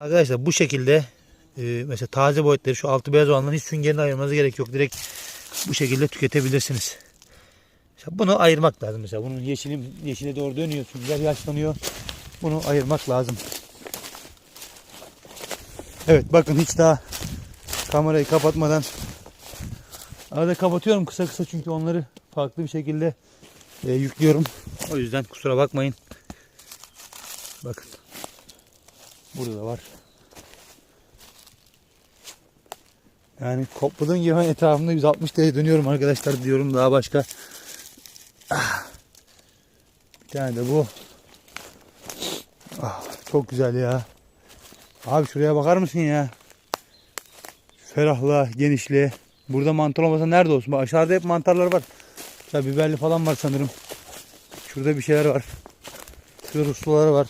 Arkadaşlar bu şekilde e, mesela taze boyutları şu altı beyaz olanların hiç süngerini ayırmanıza gerek yok. Direkt bu şekilde tüketebilirsiniz. Mesela bunu ayırmak lazım mesela. Bunun yeşili, yeşile doğru dönüyor. Sünger yaşlanıyor. Bunu ayırmak lazım. Evet bakın hiç daha kamerayı kapatmadan arada kapatıyorum kısa kısa çünkü onları farklı bir şekilde e, yüklüyorum. O yüzden kusura bakmayın. Bakın. Burada da var. Yani kopladığım gibi etrafımda 160 derece dönüyorum arkadaşlar diyorum daha başka. Ah. Bir tane de bu. Ah, çok güzel ya. Abi şuraya bakar mısın ya? Ferahlığa, genişliğe. Burada mantar olmasa nerede olsun? Bak aşağıda hep mantarlar var. Ya biberli falan var sanırım. Şurada bir şeyler var. Şurada rusluları var.